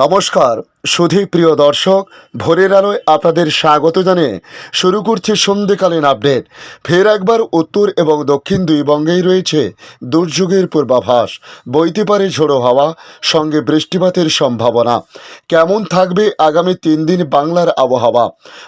নমস্কার। সুধী প্রিয় দর্শক, ভোরের আলোয় আপনাদের স্বাগত জানিয়ে শুরু করছে সন্ধ্যেকালীন আপডেট। ফের একবার উত্তর এবং দক্ষিণ দুই বঙ্গেই রয়েছে দুর্যোগের পূর্বাভাস। বইতে পারে ঝোড়ো হাওয়া, সঙ্গে বৃষ্টিপাতের সম্ভাবনা। কেমন থাকবে আগামী তিন দিন বাংলার আবহাওয়া?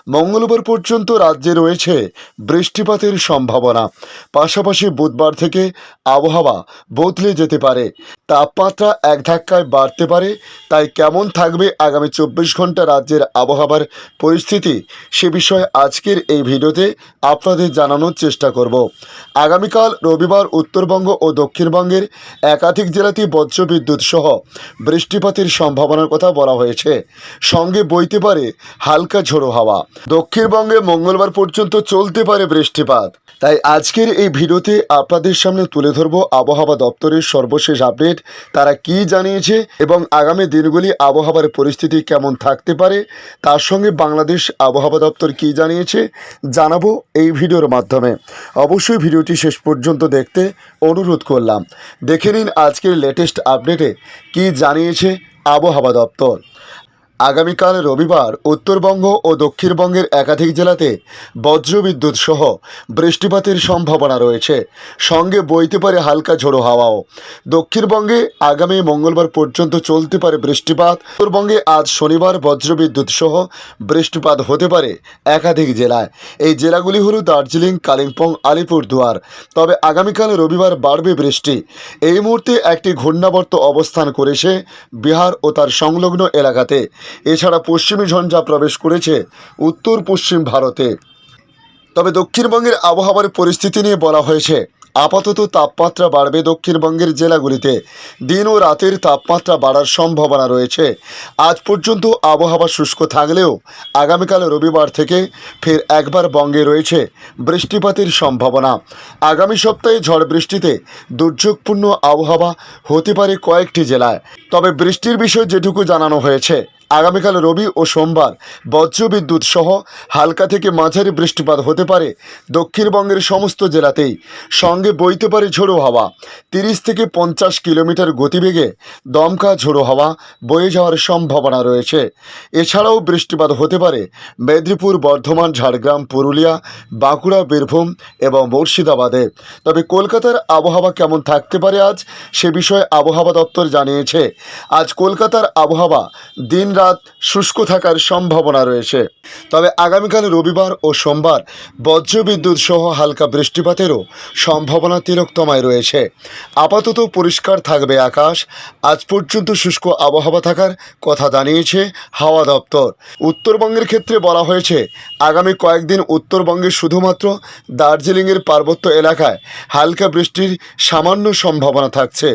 মঙ্গলবার পর্যন্ত রাজ্যে রয়েছে বৃষ্টিপাতের সম্ভাবনা। পাশাপাশি বুধবার থেকে আবহাওয়া বদলে যেতে পারে। তাপমাত্রা এক ধাক্কায় বাড়তে পারে, তাই কেমন থাকবে আগামী চব্বিশ ঘণ্টা রাজ্যের আবহাওয়ার পরিস্থিতি সে বিষয়ে আজকের এই ভিডিওতে আপনাদের জানানোর চেষ্টা করব। আগামীকাল রবিবার উত্তরবঙ্গ ও দক্ষিণবঙ্গের একাধিক জেলাতে বজ্রবিদ্যুৎ সহ বৃষ্টিপাতের সম্ভাবনার কথা বলা হয়েছে। সঙ্গে বইতে পারে হালকা ঝোড়ো হাওয়া। দক্ষিণবঙ্গে মঙ্গলবার পর্যন্ত চলতে পারে বৃষ্টিপাত। তাই আজকের এই ভিডিওতে আপনাদের সামনে তুলে ধরবো আবহাওয়া দপ্তরের সর্বশেষ আপডেট, তারা কি জানিয়েছে এবং আগামী দিনগুলি আবহাওয়ার পরিস্থিতি কেমন থাকতে পারে, তার সঙ্গে বাংলাদেশ আবহাওয়া দপ্তর কী জানিয়েছে, জানাব এই ভিডিওর মাধ্যমে। অবশ্যই ভিডিওটি শেষ পর্যন্ত দেখতে অনুরোধ করলাম। দেখে নিন আজকের লেটেস্ট আপডেটে কি জানিয়েছে আবহাওয়া দপ্তর। আগামীকাল রবিবার উত্তরবঙ্গ ও দক্ষিণবঙ্গের একাধিক জেলাতে বজ্রবিদ্যুৎ সহ বৃষ্টিপাতের সম্ভাবনা রয়েছে। সঙ্গে বইতে পারে হালকা ঝোড়ো হাওয়াও। দক্ষিণবঙ্গে আগামী মঙ্গলবার পর্যন্ত চলতে পারে বৃষ্টিপাত। উত্তরবঙ্গে আজ শনিবার বজ্রবিদ্যুৎ সহ বৃষ্টিপাত হতে পারে একাধিক জেলায়। এই জেলাগুলি হল দার্জিলিং, কালিম্পং, আলিপুরদুয়ার। তবে আগামীকাল রবিবার বাড়বে বৃষ্টি। এই মুহূর্তে একটি ঘূর্ণাবর্ত অবস্থান করেছে বিহার ও তার সংলগ্ন এলাকাতে। এছাড়া পশ্চিমী ঝঞ্ঝা প্রবেশ করেছে উত্তর পশ্চিম ভারতে। তবে দক্ষিণবঙ্গের আবহাওয়ার পরিস্থিতি নিয়ে বলা হয়েছে, আপাতত তাপমাত্রা বাড়বে দক্ষিণবঙ্গের জেলাগুলিতে। দিন ও রাতের তাপমাত্রা বাড়ার সম্ভাবনা রয়েছে। আজ পর্যন্ত আবহাওয়া শুষ্ক থাকলেও আগামীকাল রবিবার থেকে ফের একবার বঙ্গে রয়েছে বৃষ্টিপাতের সম্ভাবনা। আগামী সপ্তাহে ঝড় বৃষ্টিতে দুর্যোগপূর্ণ আবহাওয়া হতে পারে কয়েকটি জেলায়। তবে বৃষ্টির বিষয়ে যেটুকু জানানো হয়েছে আগামীকাল রবি ও সোমবার বজ্রবিদ্যুৎ সহ হালকা থেকে মাঝারি বৃষ্টিপাত হতে পারে দক্ষিণবঙ্গের সমস্ত জেলাতেই। সঙ্গে বইতে পারে ঝোড়ো হাওয়া। তিরিশ থেকে পঞ্চাশ কিলোমিটার গতিবেগে দমকা ঝোড়ো হাওয়া বয়ে যাওয়ার সম্ভাবনা রয়েছে। এছাড়াও বৃষ্টিপাত হতে পারে মেদিনীপুর, বর্ধমান, ঝাড়গ্রাম, পুরুলিয়া, বাঁকুড়া, বীরভূম এবং মুর্শিদাবাদে। তবে কলকাতার আবহাওয়া কেমন থাকতে পারে আজ, সে বিষয়ে আবহাওয়া দপ্তর জানিয়েছে। আজ কলকাতার আবহাওয়া দিন রাত শুষ্ক থাকার সম্ভাবনা রয়েছে। তবে আগামীকাল রবিবার ও সোমবার বজ্রবিদ্যুৎ সহ হালকা বৃষ্টিপাতেরও সম্ভাবনা তিলকতমায় রয়েছে। আপাতত পরিষ্কার থাকবে আকাশ। আজ পর্যন্ত শুষ্ক আবহাওয়া থাকার কথা জানিয়েছে হাওয়া দপ্তর। উত্তরবঙ্গের ক্ষেত্রে বলা হয়েছে, আগামী কয়েকদিন উত্তরবঙ্গে শুধুমাত্র দার্জিলিংয়ের পার্বত্য এলাকায় হালকা বৃষ্টির সামান্য সম্ভাবনা থাকছে।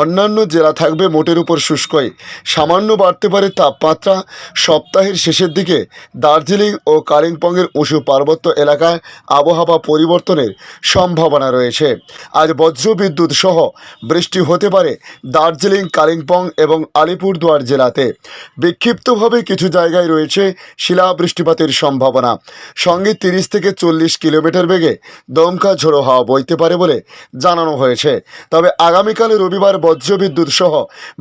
অন্যান্য জেলা থাকবে মোটের উপর শুষ্কই। সামান্য বাড়তে পারে তাপমাত্রা সপ্তাহের শেষের দিকে দার্জিলিং ও কালিম্পংয়ের উঁচু পার্বত্য এলাকায় আবহাওয়া পরিবর্তনের সম্ভাবনা রয়েছে। আজ বজ্রবিদ্যুৎ সহ বৃষ্টি হতে পারে দার্জিলিং, কালিম্পং এবং আলিপুরদুয়ার জেলাতে। বিক্ষিপ্তভাবে কিছু জায়গায় রয়েছে শিলা বৃষ্টিপাতের সম্ভাবনা। সঙ্গে তিরিশ থেকে চল্লিশ কিলোমিটার বেগে দমকা ঝোড়ো হাওয়া বইতে পারে বলে জানানো হয়েছে। তবে আগামীকাল রবিবার বজ্রবিদ্যুৎ সহ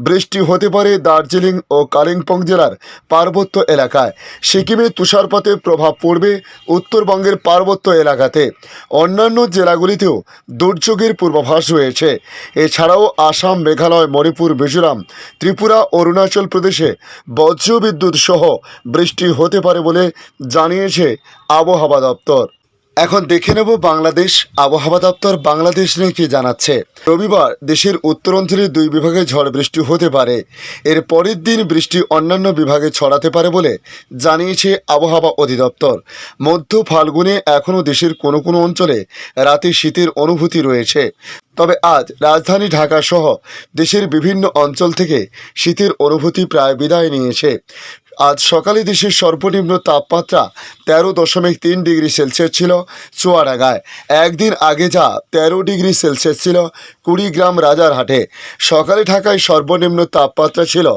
বৃষ্টি হতে পারে দার্জিলিং ও কালিম্পং জেলার পার্বত্য এলাকায়। সিকিমে তুষারপাতের প্রভাব পড়বে উত্তরবঙ্গের পার্বত্য এলাকাতে। অন্যান্য জেলাগুলিতেও দুর্যোগের পূর্বাভাস রয়েছে। এছাড়াও আসাম, মেঘালয়, মণিপুর, মিজোরাম, ত্রিপুরা, অরুণাচল প্রদেশে বজ্রবিদ্যুৎ সহ বৃষ্টি হতে পারে বলে জানিয়েছে আবহাওয়া দপ্তর। এখন দেখে নেব বাংলাদেশ আবহাওয়া দপ্তর বাংলাদেশ নিয়ে কি জানাচ্ছে। রবিবার দেশের উত্তর অঞ্চলে দুই বিভাগে ঝড় বৃষ্টি হতে পারে। এর পরের দিন বৃষ্টি অন্যান্য বিভাগে ছড়াতে পারে বলে জানিয়েছে আবহাওয়া অধিদপ্তর। মধ্য ফাল্গুনে এখনও দেশের কোনো কোনো অঞ্চলে রাতে শীতের অনুভূতি রয়েছে। তবে আজ রাজধানী ঢাকা সহ দেশের বিভিন্ন অঞ্চল থেকে শীতের অনুভূতি প্রায় বিদায় নিয়েছে আজ সকালে দেশের সর্বনিম্ন তাপমাত্রা তেরো দশমিক তিন ডিগ্রি সেলসিয়াস ছিল চুয়াডাঙ্গায়। একদিন আগে যা তেরো ডিগ্রি সেলসিয়াস ছিল কুড়িগ্রাম রাজারহাটে সকালে ঢাকায় সর্বনিম্ন তাপমাত্রা ছিল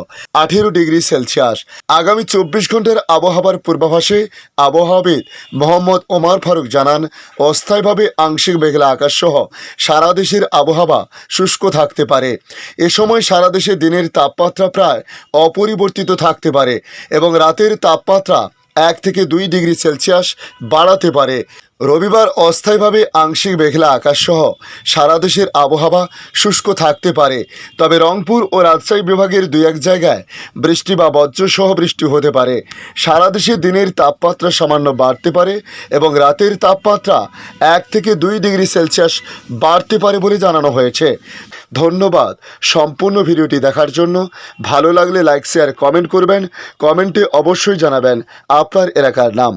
আঠেরো ডিগ্রি সেলসিয়াস। আগামী চব্বিশ ঘণ্টার আবহাওয়ার পূর্বাভাসে আবহাওয়াবিদ মোহাম্মদ ওমার ফারুক জানান, অস্থায়ীভাবে আংশিক মেঘলা আকাশ সহ সারা দেশের আবহাওয়া শুষ্ক থাকতে পারে। এ সময় সারা দেশে দিনের তাপমাত্রা প্রায় অপরিবর্তিত থাকতে পারে এবং রাতের তাপমাত্রা এক থেকে দুই ডিগ্রি সেলসিয়াস বাড়াতে পারে। রবিবার অস্থায়ীভাবে আংশিক মেঘলা আকাশ সহ সারা দেশের আবহাওয়া শুষ্ক থাকতে পারে। তবে রংপুর ও রাজশাহী বিভাগের দুই এক জায়গায় বৃষ্টি বা বজ্রসহ বৃষ্টি হতে পারে। সারা দেশে দিনের তাপমাত্রা সামান্য বাড়তে পারে এবং রাতের তাপমাত্রা এক থেকে দুই ডিগ্রি সেলসিয়াস বাড়তে পারে বলে জানানো হয়েছে। ধন্যবাদ সম্পূর্ণ ভিডিওটি দেখার জন্য। ভালো লাগলে লাইক, শেয়ার, কমেন্ট করবেন। কমেন্টে অবশ্যই জানাবেন আপনার এলাকার নাম।